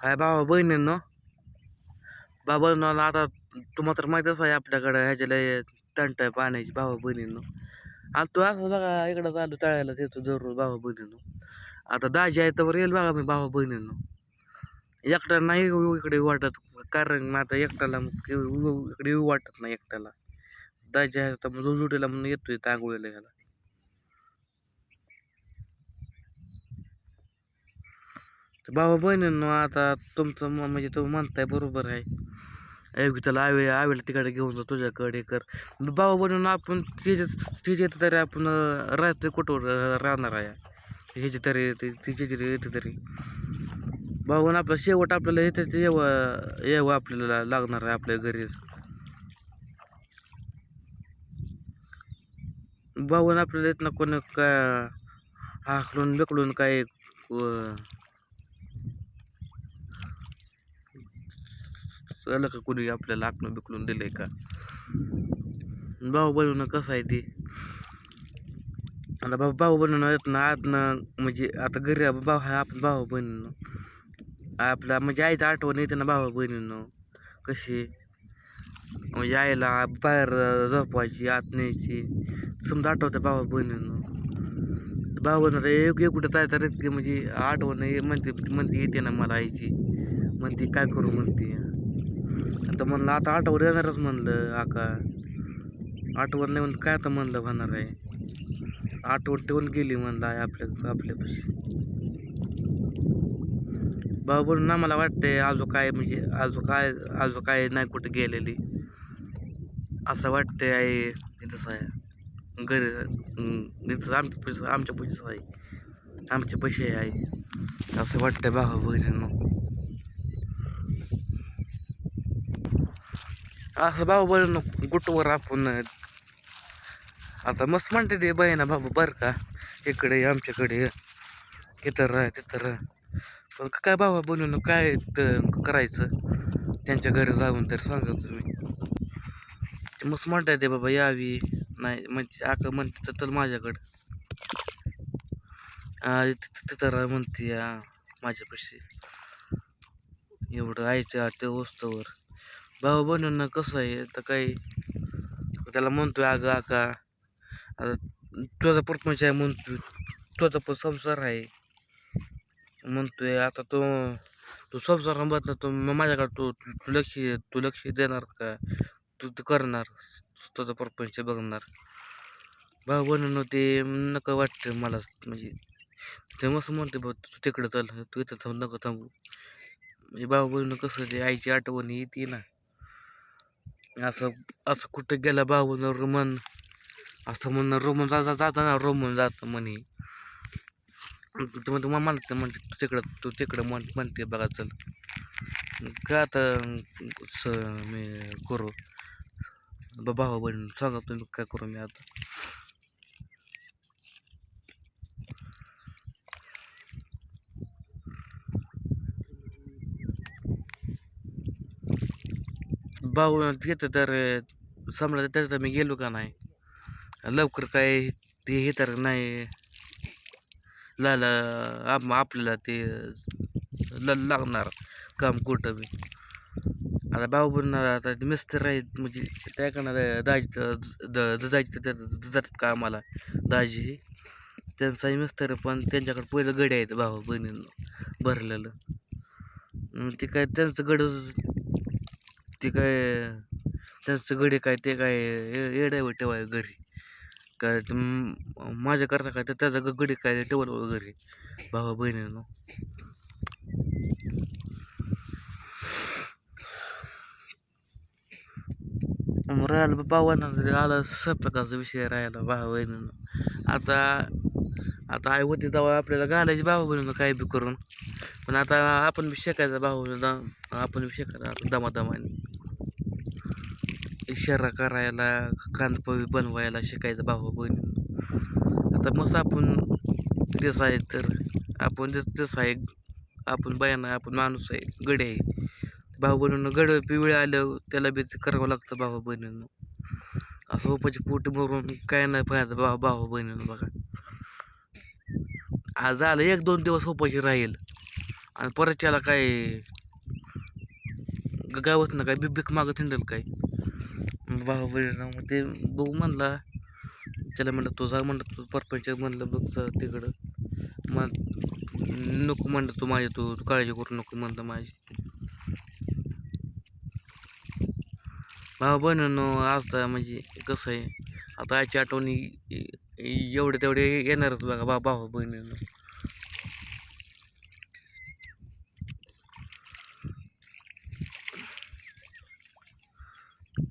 हाय भावा बहिणींनो बाबा आता तुम्हाला तर माहीतच आहे आपल्याकडं ह्याच्याला तंट आहे पाण्याची भावा बहिणींनो. आता तू असं बघा इकडं चालू तळायला देतो दररोज भावा बहिणींनो. आता दाजी आहे तर येईल बघा मी भावा बहिणींनो. एकटा नाही येऊ इकडे वाटत कारण मग आता एकट्याला मग इकडे येऊ वाटत नाही एकट्याला. दाजी आहे तर मग जोजुटीला म्हणून येतोय तांगोळीला ह्याला. तर भावा बहिणींनो आता तुमचं म्हणजे तुम्ही म्हणताय बरोबर आहे. त्याला आवे आवेला तिकडे घेऊन जा तुझ्याकडे कर. भावा बनून आपण तिचे तिच्या तरी आपण राहतोय कुठं राहणार आहे? ह्याची तरी तिच्या तरी येते तरी. भाऊन आपलं शेवट आपल्याला येते ते येवं येवं आपल्याला लागणार आहे आपल्या घरी. भाऊन आपल्याला येत ना कोणी काय हाकलून बिकलून काय अं, आलं का कोणी आपल्याला आकलून बिकलून दिलंय का? भाऊ बनवणं कसं आहे ते? आता भाऊ भाऊ बनवणं येत ना आतनं म्हणजे आता घरी भाऊ हा आपण भाऊ बहिणीनं. आपला म्हणजे आईचं आठवण येते ना भाऊ बहिणीनं. कशी? म्हणजे आईला बाहेर झोपवायची आत न्यायची. समजा आठवतं भाऊ बहिणीनं. भाऊ बहिणी एक एक कुठं जायचं म्हणजे आठवण ये- म्हणते म्हणते येते ना मला आईची. म्हणते काय करू? म्हणते. आता म्हणलं आता आठवण येणारच म्हणलं आका आठवण नाही म्हणलं काय आता म्हणलं होणार आहे? आठवण ठेवून गेली म्हणलं आहे आपल्या आपल्यापाशी. बाबा ना मला वाटतंय आजो काय म्हणजे आजो काय आजो काय नाही कुठं गेलेली. असं वाटतंय आहे इथंच आहे. घरी इथंच आमच्या पैसे आमच्या पैसे आहे. आमचे पैसे आहे असं वाटतंय बाबा बहिणींनो. असं बाबा बहिणींनो गुटवर आपण आता मस्त म्हणते ते बहिणा बाबा बरं का. इकडे आमच्याकडे. इतर इथं राह तिथं राह. पण काय बाबा बनवून काय करायचं? त्यांच्या घरी जाऊन तर सांगा तुम्ही. मस्त म्हणताय ते बाबा यावी. नाही म्हणजे आका म्हणते तर चल माझ्याकडं. तिथं तिथं राह म्हणते या माझ्यापाशी. एवढं आयच्या त्या वस्तूवर. भाऊ बनवून कसं आहे? तर काही त्याला म्हणतोय अगं आका आता तुझा परपंच आहे म्हणतोय तुझा पण संसार आहे. म्हणतोय आता तो तू संसार ना तू मग माझ्याकडे तू तू लक्ष तू लक्ष देणार का? तू ते करणार तुझा परपंच बघणार. भाऊ बनवून ते नका वाटतं मला म्हणजे ते मस्त म्हणते बघ तू तिकडं चल तू इथं थांब नको थांबू. म्हणजे भाऊ बनवून कसं ते आईची आठवण येते ना. असं असं कुठं गेला भाऊ रोमन. असं म्हणणं रोमन जा जाताना रोमन जातं म्हणे. तुम्ही तुम्हाला म्हणते म्हणते तू तिकडं तू तिकडं म्हण म्हणते बघा चल. काय आता स मी करू? भाऊ बहीण सांगा तुम्ही काय करू मी आता. भाऊ घेतं तर समजा त्याचं मी गेलो का नाही. लवकर काय ते हे तर नाही. लाला आप आपल्याला ते ल लागणार काम कुठं बी. आता भाऊ बनणार आता मिस्तर आहेत म्हणजे त्याकडनं दाजी दाजी जातात का आम्हाला? दाजी त्यांचाही मिस्तर पण त्यांच्याकडे पहिलं गडी आहेत भाऊ बहिणीनं भरलेलं. ते काय त्यांचं गड ते काय त्यांचं गडी काय ते काय येड्यावर ठेवाय घरी. काय ते करता काय तर त्याचा ग- गडी काय ठेवल घरी. भावा बहिणीनं. मग राहिलं भावांना जरी आलं स्वयंपाकाचा विषय राहिला भावा बहिणीनं. आता आता आई होती तेव्हा आपल्याला घालायची भाऊ बहिणीनं काय बी करून. पण आता आपण बी शिकायचं भाऊ बहिणीला आपण बी शिकायचं दमादमाने. इशारा करायला कांदपोळी बनवायला शिकायचं भाऊ बहिणी आता मस्त आपण तेच आहे तर आपण जस तेच आहे आपण बाया आपण माणूस आहे गडे आहे. भाऊ बहिणीनं गड पिवळे आलं त्याला बी करावं लागतं भाऊ बहिणीनं. असं उपाची पोट मरून काय नाही पाहायचं भाऊ भाऊ बहिणीनं बघा. आज झालं एक दोन दिवस उपाशी राहील. आणि परत त्याला काय ग- गावात ना काय बिबिक मागत हिंडल काय? भाऊ बहिणीनं मग ते बघू म्हणला. त्याला म्हणलं तू जा म्हणलं तू परपंच म्हणलं बघ जा तिकडं. मग नको म्हणलं तू माझी तू तू काळजी करू नको म्हणलं माझी. भाऊ बहिणीनं आता म्हणजे कसं आहे आता आजची आठवणी एवढे तेवढे येणारच बघा बा भाऊ बहिणीनं.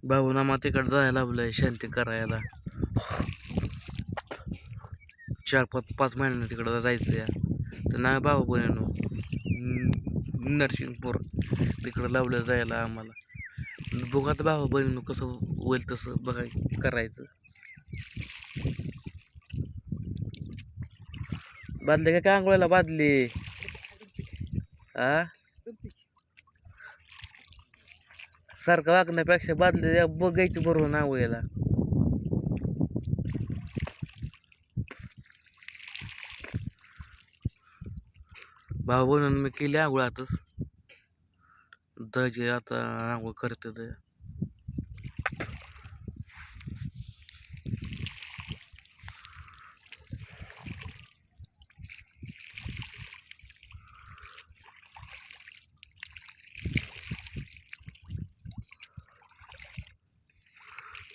भाऊ नामा तिकडं जायला लागलंय शांती करायला. चार पाच पाच महिन्यांनी तिकडं जायचं या तर नाही भाऊ बहिणीनो नरसिंगपूर तिकडं लावलं जायला आम्हाला. बघू आता भाऊ बहिणीनो कसं होईल तसं बघाय करायचं. बांधले का काय आंघोळीला बादली? आ? सारखं वागण्यापेक्षा बादली द्या, बघायची बरोबर ना आंघोळीला भाऊ बनवून मी केली आंघोळ आताच. दजे आता आंघोळ करते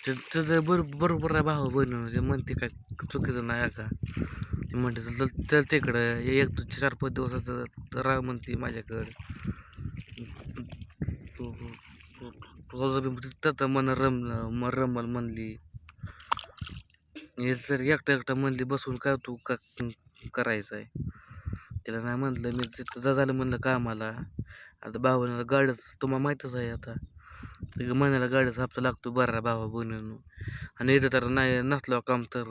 ते ते त्याचं बरोबर बरोबर आहे भावा बहिणी ते म्हणजे म्हणते काय चुकीचं नाही का? ते म्हणते चल चल तिकडं एक चार पाच दिवसाचं तर राह म्हणते माझ्याकडं. तू- तिथं मन रमलं रमल म्हणली. हे तर एकटं एकटं म्हणली बसून काय तू का करायचं आहे तिला नाही म्हणलं मी तिथं जा झालं म्हणलं कामाला. आता भावानं गाडीच तुम्हाला माहीतच आहे आता. तर महिन्याला गाडीचा हप्ता लागतो. बरा भावा बनवून आणि इथं तर नाही नसलं काम तर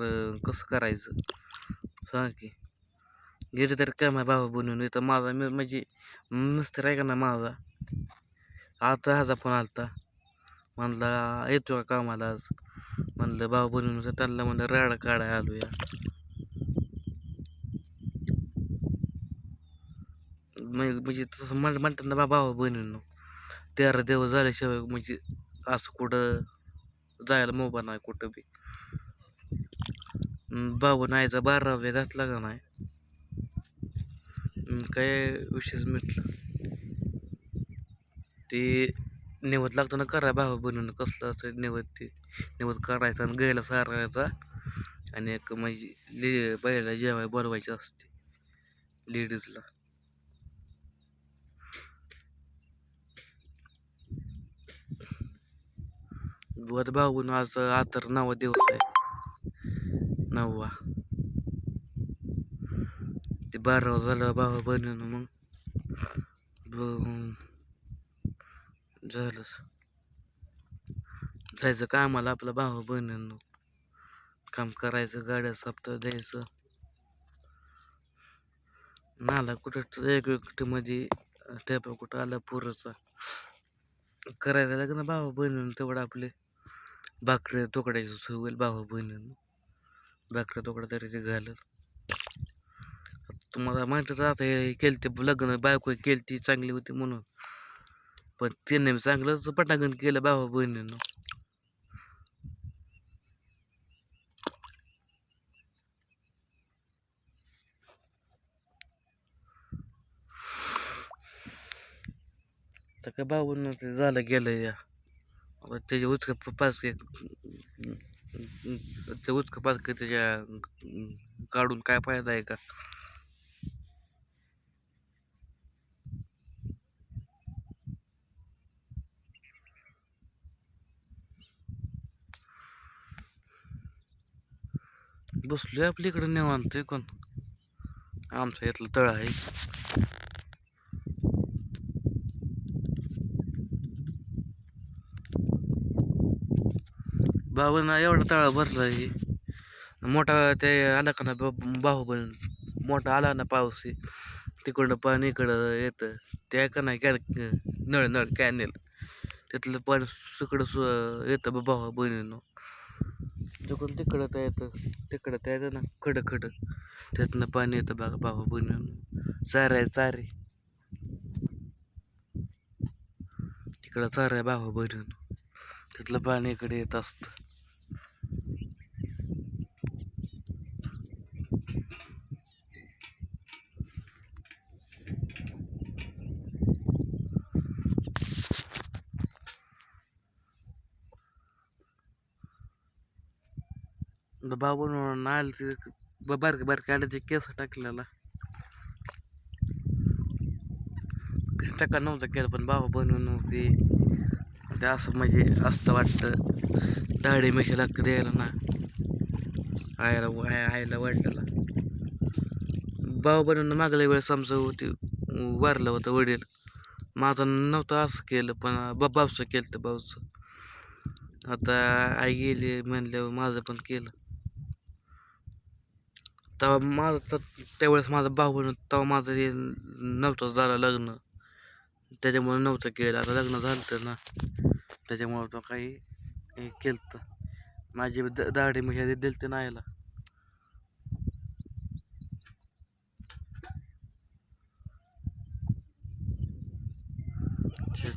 कसं करायचं? सांग की. गेलं तर काय माझ्या भावा बनवून इथं माझा मी म्हणजे मिस्तर आहे का ना माझा? आता ह्याचा फोन आलता. म्हणला येतो का कामाला आज? म्हणलं भाऊ बहिणीनं त्यांना म्हणलं राड काढाय आलो या म्हणजे तसं म्हण म्हणतात ना बा भावा बहिणीनं तेरा दिवस झाल्याशिवाय म्हणजे असं कुठं जायला मोबा नाही कुठं बी. अन भाऊ नाहीचा बाराव्या घातला का नाही? काय विशेष म्हटलं ते निवत लागताना करा भावा बनवून कसलं असं निवत ते. निवत करायचा आणि गायला सारायचा. आणि एक म्हणजे ले बैला जेवाय बोलवायची असते. लेडीजला. बुवात भाऊन आज आतर नवा दिवस आहे नववा ते बारावा झालं भावा बनवून मग झालंच जायचं कामाला आपला भावा बनवून काम करायचं गाड्या सप्ताह द्यायचं नाला कुठं एक मध्ये टेपा कुठं आला पुरचा करायचं लग्न भावा बनवून तेवढं आपले भाकरी तोकड्याची सोय होईल भावा बहिणीनं. भाकरी तुकडा तरी ते घालत तुम्हाला माहितीच आता हे केलं ते लग्न बायको केली ती चांगली होती म्हणून. पण तिने चांगलंच पटांगण केलं भावा बहिणीनं. तर काय भाऊन ते झालं गेलं या. त्याचे उचक पाच ते उचक पाच त्याच्या काढून काय फायदा आहे का बसलोय आपल्या इकडे निवांतोय कोण आमचं इथलं तळ आहे बाबांना एवढा तळा भरला आहे. मोठा ते आला का ना बाहुबल मोठा आला ना पाऊस तिकडनं पाणी इकडं येतं. ते का नाही कॅन नळ नळ कॅनेल तिथलं पाणी सगळं सु येतं बा भावा बहिणीनं. तिकडून तिकडं तर येतं. तिकडं तर येतं ना खडं खडं त्यातनं पाणी येतं बघा भावा बहिणीनं. चार आहे चारी तिकडं चारा भावा बहिणीनं. तिथलं पाणी इकडे येत असतं. भाऊ बनवून आलं ते ब- बारके बारके आल्याचे ते केस टाकलेला. टाका नव्हता केलं पण बाबा बनवून नव्हती ते असं म्हणजे असतं वाटतं. दाढी मिशी लागतं द्यायला ना. आयला आय आईला वाटलं बाबा बनवून मागल्या वेळेस आमचं होती वारलं होतं वडील. माझं नव्हतं असं केलं पण बाबाचं केलं तर भाऊचं. आता आई गेली म्हणल्यावर माझं पण केलं. तेव्हा माझं तर त्यावेळेस माझा भाऊ बनवून तेव्हा माझं हे नव्हतं झालं लग्न. त्याच्यामुळे नव्हतं केलं. आता लग्न झालं तर ना. त्याच्यामुळं तो काही हे केलं माझी द दाढी मिशा दिली ते नाहीला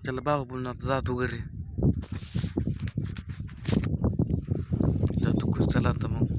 त्याला भाऊ बोलून आता जातो घरी. जातो खुश चला आता मग.